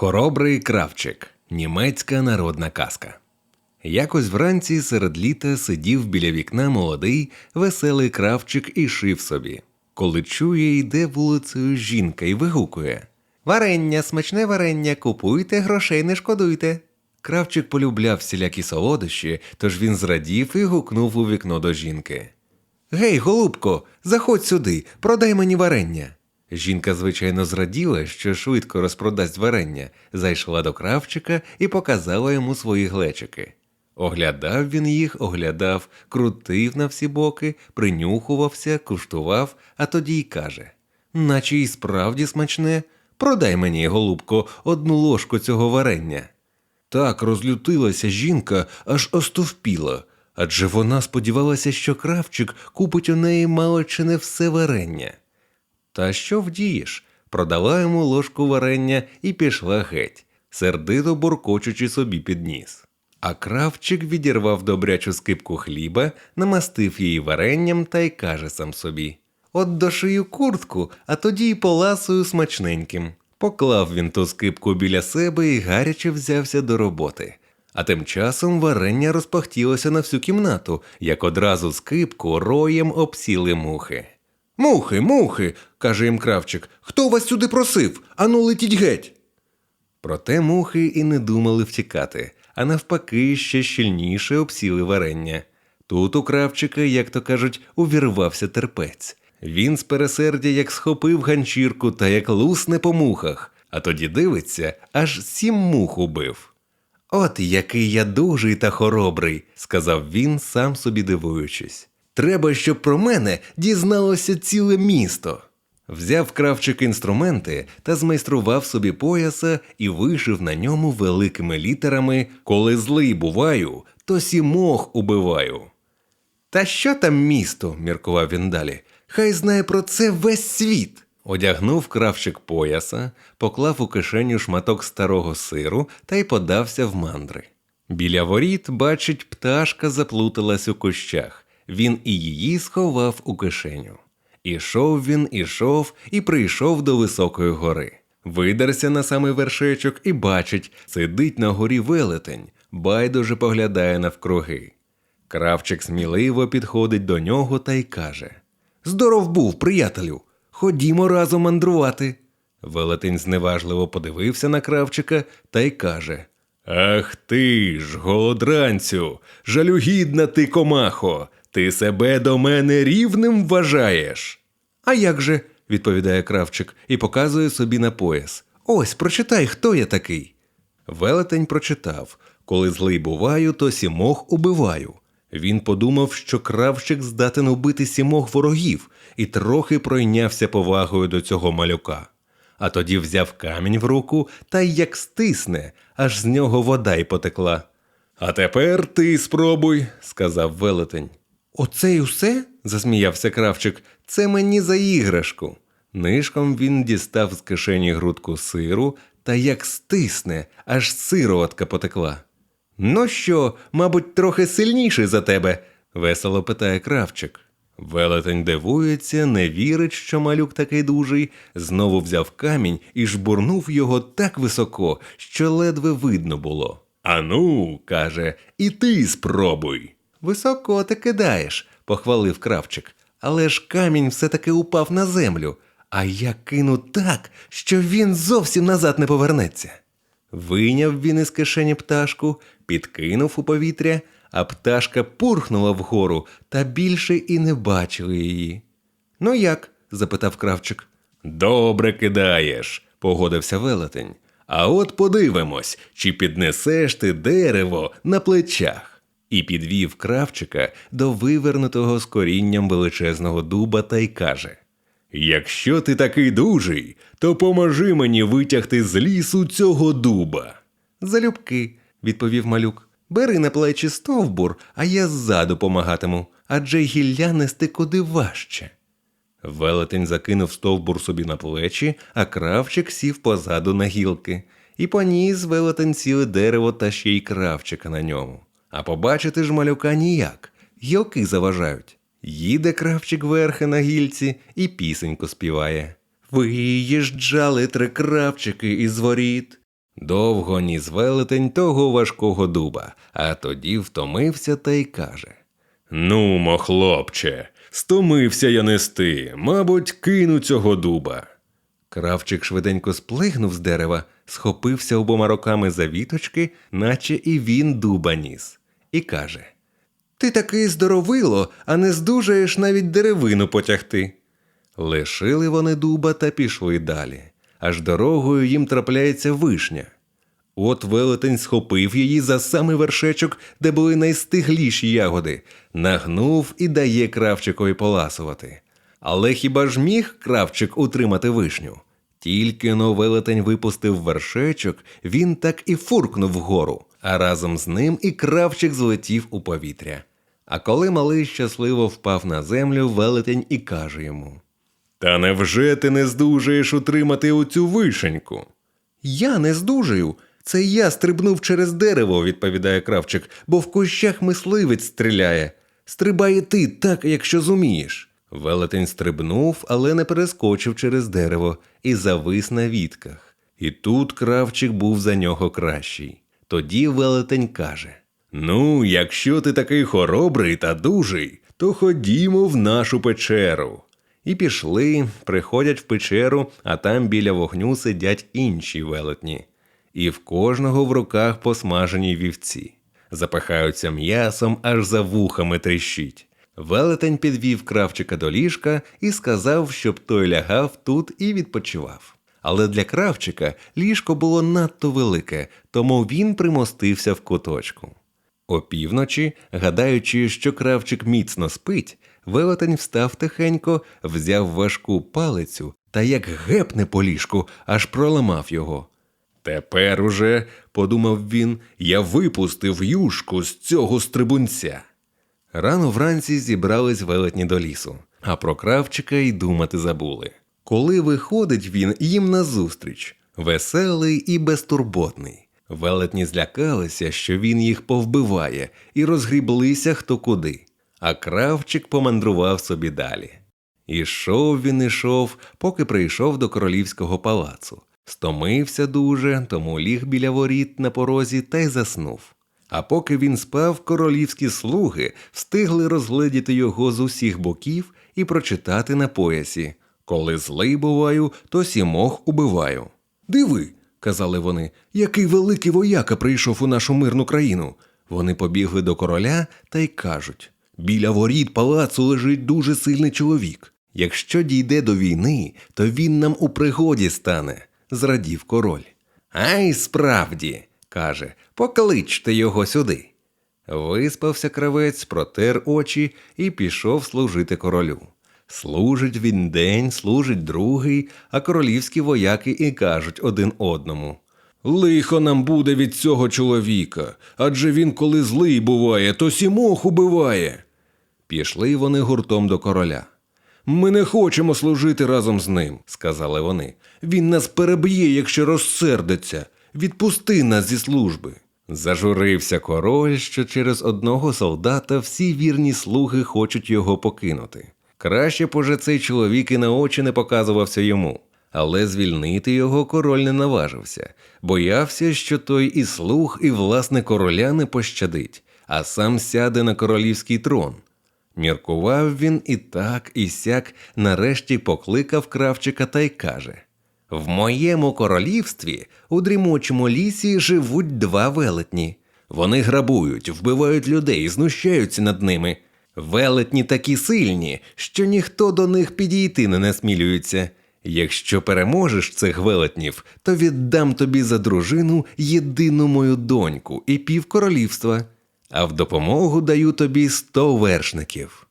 Хоробрий кравчик. Німецька народна казка. Якось вранці серед літа сидів біля вікна молодий, веселий кравчик і шив собі. Коли чує, йде вулицею жінка і вигукує Варення, смачне варення, купуйте, грошей не шкодуйте. Кравчик полюбляв всілякі солодощі, тож він зрадів і гукнув у вікно до жінки. Гей, голубко, заходь сюди, продай мені варення. Жінка, звичайно, зраділа, що швидко розпродасть варення, зайшла до кравчика і показала йому свої глечики. Оглядав він їх, оглядав, крутив на всі боки, принюхувався, куштував, а тоді й каже: Наче й справді смачне, продай мені, голубко, одну ложку цього варення. Так розлютилася жінка, аж остовпіла, адже вона сподівалася, що кравчик купить у неї мало чи не все варення. Та що вдієш? Продала йому ложку варення і пішла геть, сердито буркочучи собі під ніс. А кравчик відірвав добрячу скипку хліба, намастив її варенням та й каже сам собі: От дошию куртку, а тоді й поласую смачненьким. Поклав він ту скипку біля себе і гаряче взявся до роботи. А тим часом варення розпахтілося на всю кімнату, як одразу скипку роєм обсіли мухи. Мухи, мухи, каже їм кравчик, хто вас сюди просив? Ану летіть геть. Проте мухи і не думали втікати, а навпаки, ще щільніше обсіли варення. Тут у кравчика, як то кажуть, увірвався терпець. Він з пересердя як схопив ганчірку та як лусне по мухах, а тоді дивиться, аж сім мух убив. От який я дужий та хоробрий, сказав він, сам собі дивуючись. Треба, щоб про мене дізналося ціле місто. Взяв кравчик інструменти та змайстрував собі пояса і вишив на ньому великими літерами Коли злий буваю, то сімох убиваю. Та що там місто? міркував він далі. Хай знає про це весь світ. Одягнув кравчик пояса, поклав у кишеню шматок старого сиру та й подався в мандри. Біля воріт, бачить, пташка заплуталась у кущах. Він і її сховав у кишеню. Ішов він, ішов і прийшов до високої гори. Видерся на самий вершечок і бачить, сидить на горі велетень, байдуже поглядає навкруги. Кравчик сміливо підходить до нього та й каже: Здоров був, приятелю, ходімо разом мандрувати. Велетень зневажливо подивився на кравчика та й каже: Ах ти ж, голодранцю, жалюгідна ти комахо, ти себе до мене рівним вважаєш. А як же? відповідає кравчик і показує собі на пояс. Ось, прочитай, хто я такий. Велетень прочитав коли злий буваю, то сімох убиваю. Він подумав, що кравчик здатен убити сімох ворогів, і трохи пройнявся повагою до цього малюка. А тоді взяв камінь в руку та й як стисне, аж з нього вода й потекла. А тепер ти спробуй, сказав велетень. Оце й усе? засміявся кравчик. Це мені за іграшку. Нишком він дістав з кишені грудку сиру та як стисне, аж сироватка потекла. Ну що, мабуть, трохи сильніший за тебе? весело питає кравчик. Велетень дивується, не вірить, що малюк такий дужий, знову взяв камінь і жбурнув його так високо, що ледве видно було. Ану, каже, і ти спробуй. Високо ти кидаєш, похвалив кравчик, але ж камінь все таки упав на землю, а я кину так, що він зовсім назад не повернеться. Вийняв він із кишені пташку, підкинув у повітря, а пташка пурхнула вгору та більше і не бачили її. Ну як? запитав кравчик. Добре кидаєш, погодився велетень. А от подивимось, чи піднесеш ти дерево на плечах. І підвів кравчика до вивернутого з корінням величезного дуба та й каже: Якщо ти такий дужий, то поможи мені витягти з лісу цього дуба. Залюбки, відповів малюк. Бери на плечі стовбур, а я ззаду помагатиму, адже гілля нести куди важче. Велетень закинув стовбур собі на плечі, а кравчик сів позаду на гілки, і поніс велетень ціле дерево та ще й кравчика на ньому. А побачити ж малюка ніяк, гілки заважають. Їде кравчик верхи на гільці і пісеньку співає. Виїжджали три кравчики із воріт, Довго ніс велетень того важкого дуба, а тоді втомився та й каже: Нумо, хлопче, стомився я нести, мабуть, кину цього дуба. Кравчик швиденько сплигнув з дерева, схопився обома руками за віточки, наче і він дуба ніс, і каже: Ти такий здоровило, а не здужаєш навіть деревину потягти. Лишили вони дуба та пішли далі, аж дорогою їм трапляється вишня. От велетень схопив її за самий вершечок, де були найстигліші ягоди, нагнув і дає кравчикові поласувати. Але хіба ж міг кравчик утримати вишню? Тільки но велетень випустив вершечок, він так і фуркнув вгору, а разом з ним і кравчик злетів у повітря. А коли малий щасливо впав на землю, велетень і каже йому: Та невже ти не здужаєш утримати оцю вишеньку? Я не здужаю. Це я стрибнув через дерево, відповідає кравчик, бо в кущах мисливець стріляє. Стрибай і ти так, якщо зумієш. Велетень стрибнув, але не перескочив через дерево і завис на вітках. І тут кравчик був за нього кращий. Тоді велетень каже: Ну, якщо ти такий хоробрий та дужий, то ходімо в нашу печеру. І пішли, приходять в печеру, а там біля вогню сидять інші велетні. І в кожного в руках посмажені вівці. Запихаються м'ясом, аж за вухами тріщить. Велетень підвів кравчика до ліжка і сказав, щоб той лягав тут і відпочивав. Але для кравчика ліжко було надто велике, тому він примостився в куточку. Опівночі, гадаючи, що кравчик міцно спить, велетень встав тихенько, взяв важку палицю та як гепне по ліжку, аж проламав його. Тепер уже, подумав він, я випустив юшку з цього стрибунця. Рано вранці зібрались велетні до лісу, а про кравчика й думати забули. Коли виходить він їм назустріч, веселий і безтурботний. Велетні злякалися, що він їх повбиває, і розгріблися хто куди. А кравчик помандрував собі далі. Ішов він ішов, поки прийшов до королівського палацу. Стомився дуже, тому ліг біля воріт на порозі та й заснув. А поки він спав, королівські слуги встигли розгледіти його з усіх боків і прочитати на поясі Коли злий буваю, то сімох убиваю. Диви, казали вони, який великий вояка прийшов у нашу мирну країну. Вони побігли до короля та й кажуть біля воріт палацу лежить дуже сильний чоловік. Якщо дійде до війни, то він нам у пригоді стане, зрадів король. Ай, справді, каже, покличте його сюди. Виспався кравець, протер очі і пішов служити королю. Служить він день, служить другий, а королівські вояки і кажуть один одному. Лихо нам буде від цього чоловіка, адже він, коли злий буває, то сімох убиває. Пішли вони гуртом до короля. Ми не хочемо служити разом з ним, сказали вони. Він нас переб'є, якщо розсердиться. Відпусти нас зі служби. Зажурився король, що через одного солдата всі вірні слуги хочуть його покинути. Краще б уже цей чоловік і на очі не показувався йому, але звільнити його король не наважився, боявся, що той і слуг, і власне короля не пощадить, а сам сяде на королівський трон. Міркував він і так, і сяк, нарешті покликав кравчика та й каже В моєму королівстві у дрімочому лісі живуть два велетні. Вони грабують, вбивають людей, знущаються над ними. Велетні такі сильні, що ніхто до них підійти не насмілюється. Якщо переможеш цих велетнів, то віддам тобі за дружину єдину мою доньку і пів королівства, а в допомогу даю тобі сто вершників.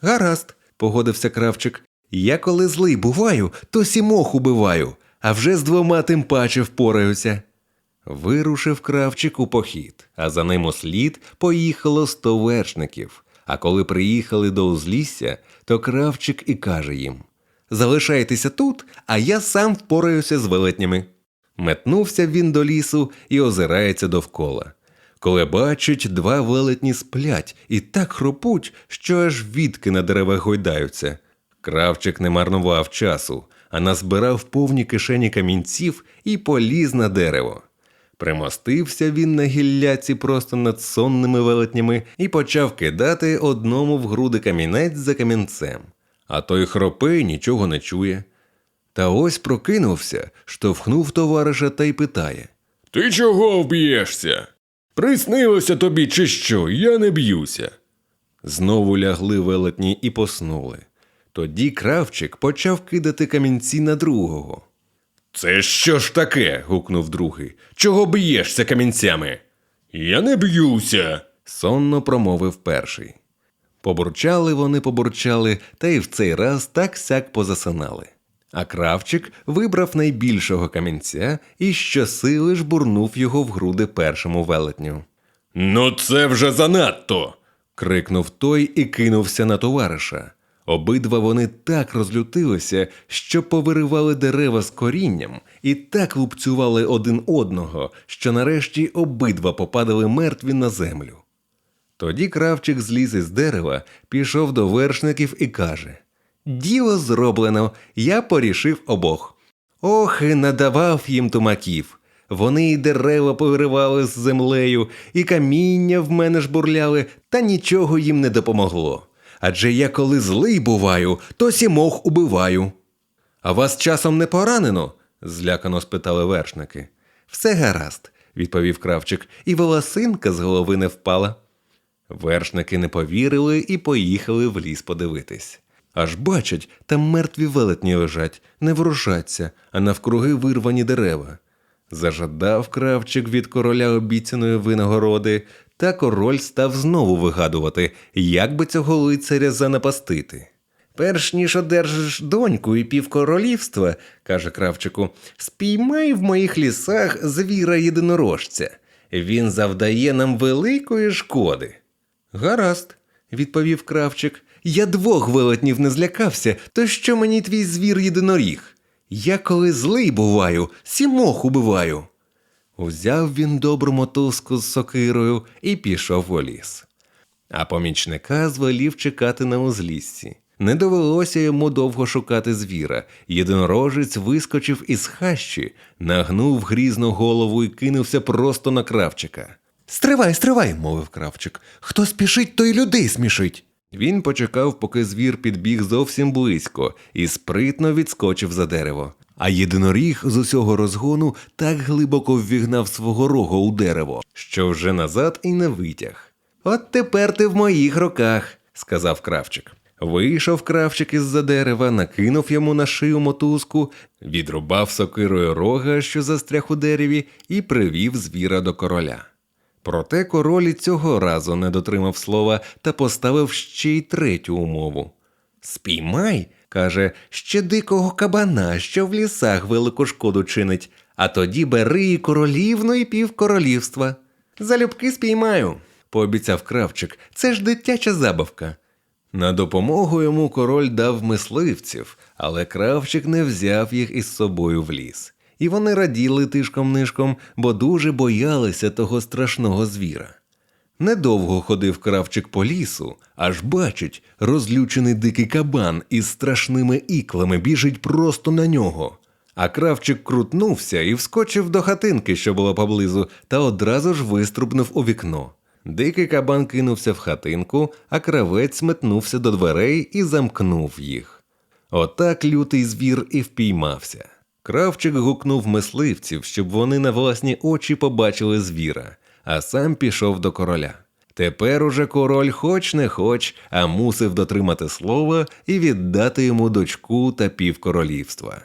Гаразд, погодився кравчик. Я коли злий буваю, то сімох убиваю, а вже з двома тим паче впораюся. Вирушив кравчик у похід, а за ним услід поїхало сто вершників. А коли приїхали до узлісся, то кравчик і каже їм Залишайтеся тут, а я сам впораюся з велетнями. Метнувся він до лісу і озирається довкола. Коли бачить, два велетні сплять і так хропуть, що аж відки на деревах гойдаються. Кравчик не марнував часу, а назбирав повні кишені камінців і поліз на дерево. Примостився він на гілляці просто над сонними велетнями і почав кидати одному в груди камінець за камінцем. А той хропе нічого не чує. Та ось прокинувся, штовхнув товариша та й питає. Ти чого вб'єшся? Приснилося тобі, чи що? Я не б'юся. Знову лягли велетні і поснули. Тоді кравчик почав кидати камінці на другого. Це що ж таке? гукнув другий. Чого б'єшся камінцями? Я не б'юся, сонно промовив перший. Побурчали вони, побурчали, та й в цей раз так сяк позасинали. А кравчик вибрав найбільшого камінця і щосили жбурнув його в груди першому велетню. Ну, це вже занадто. крикнув той і кинувся на товариша. Обидва вони так розлютилися, що повиривали дерева з корінням і так лупцювали один одного, що нарешті обидва попадали мертві на землю. Тоді кравчик зліз із дерева, пішов до вершників і каже: Діло зроблено, я порішив обох. Ох, і надавав їм тумаків. Вони і дерева повиривали з землею, і каміння в мене жбурляли, та нічого їм не допомогло. Адже я коли злий буваю, то сімох убиваю. А вас часом не поранено? злякано спитали вершники. Все гаразд, відповів кравчик, і волосинка з голови не впала. Вершники не повірили і поїхали в ліс подивитись. Аж бачать, там мертві велетні лежать, не ворушаться, а навкруги вирвані дерева. Зажадав кравчик від короля обіцяної винагороди, та король став знову вигадувати, як би цього лицаря занапастити. Перш ніж одержиш доньку і півкоролівства, каже кравчику, спіймай в моїх лісах звіра єдинорожця. Він завдає нам великої шкоди. Гаразд, відповів кравчик. Я двох велетнів не злякався, то що мені твій звір єдиноріг? Я коли злий буваю, сімох убиваю. Узяв він добру мотузку з сокирою і пішов у ліс. А помічника звелів чекати на узліссі. Не довелося йому довго шукати звіра. Єдинорожець вискочив із хащі, нагнув грізну голову і кинувся просто на кравчика. Стривай, стривай, мовив кравчик. Хто спішить, той людей смішить. Він почекав, поки звір підбіг зовсім близько і спритно відскочив за дерево. А єдиноріг з усього розгону так глибоко ввігнав свого рога у дерево, що вже назад і не витяг. От тепер ти в моїх руках, сказав кравчик. Вийшов кравчик із-за дерева, накинув йому на шию мотузку, відрубав сокирою рога, що застряг у дереві, і привів звіра до короля. Проте король і цього разу не дотримав слова та поставив ще й третю умову. Спіймай, каже, ще дикого кабана, що в лісах велику шкоду чинить, а тоді бери і королівну, і півкоролівства. Залюбки спіймаю, пообіцяв кравчик, це ж дитяча забавка. На допомогу йому король дав мисливців, але кравчик не взяв їх із собою в ліс. І вони раділи тишком нишком, бо дуже боялися того страшного звіра. Недовго ходив кравчик по лісу, аж бачить, розлючений дикий кабан із страшними іклами біжить просто на нього. А кравчик крутнувся і вскочив до хатинки, що була поблизу, та одразу ж виструбнув у вікно. Дикий кабан кинувся в хатинку, а кравець метнувся до дверей і замкнув їх. Отак лютий звір і впіймався. Кравчик гукнув мисливців, щоб вони на власні очі побачили звіра, а сам пішов до короля. Тепер уже король хоч не хоч, а мусив дотримати слова і віддати йому дочку та півкоролівства.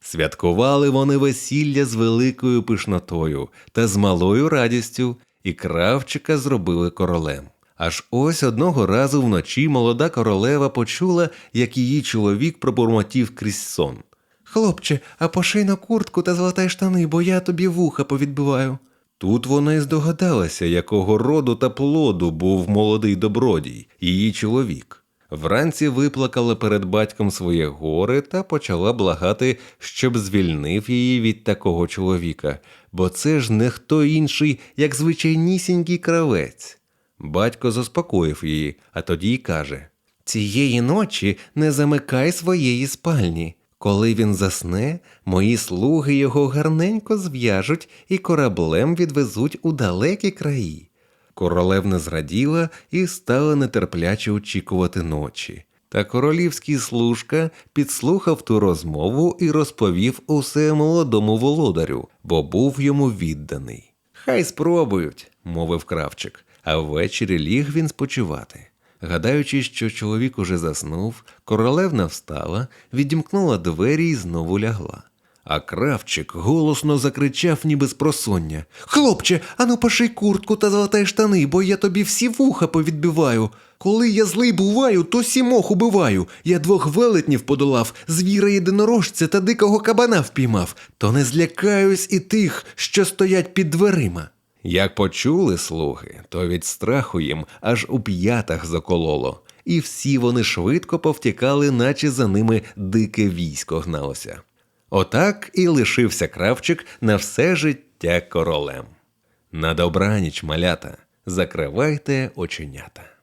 Святкували вони весілля з великою пишнотою та з малою радістю, і кравчика зробили королем. Аж ось одного разу вночі молода королева почула, як її чоловік пробурмотів крізь сон. Хлопче, а поший на куртку та золотай штани, бо я тобі вуха повідбиваю. Тут вона й здогадалася, якого роду та плоду був молодий добродій, її чоловік. Вранці виплакала перед батьком своє горе та почала благати, щоб звільнив її від такого чоловіка, бо це ж не хто інший, як звичайнісінький кравець. Батько заспокоїв її, а тоді й каже Цієї ночі не замикай своєї спальні. Коли він засне, мої слуги його гарненько зв'яжуть і кораблем відвезуть у далекі краї. Королевна зраділа і стала нетерпляче очікувати ночі. Та королівський служка підслухав ту розмову і розповів усе молодому володарю, бо був йому відданий. Хай спробують, мовив кравчик, а ввечері ліг він спочивати. Гадаючи, що чоловік уже заснув, королевна встала, відімкнула двері і знову лягла. А кравчик голосно закричав, ніби з просоння. Хлопче, ану поший куртку та золотай штани, бо я тобі всі вуха повідбиваю. Коли я злий буваю, то сімох убиваю. Я двох велетнів подолав, звіра єдинорожця та дикого кабана впіймав, то не злякаюсь і тих, що стоять під дверима. Як почули слуги, то від страху їм аж у п'ятах закололо, і всі вони швидко повтікали, наче за ними дике військо гналося. Отак і лишився кравчик на все життя королем. На добраніч, малята, закривайте оченята.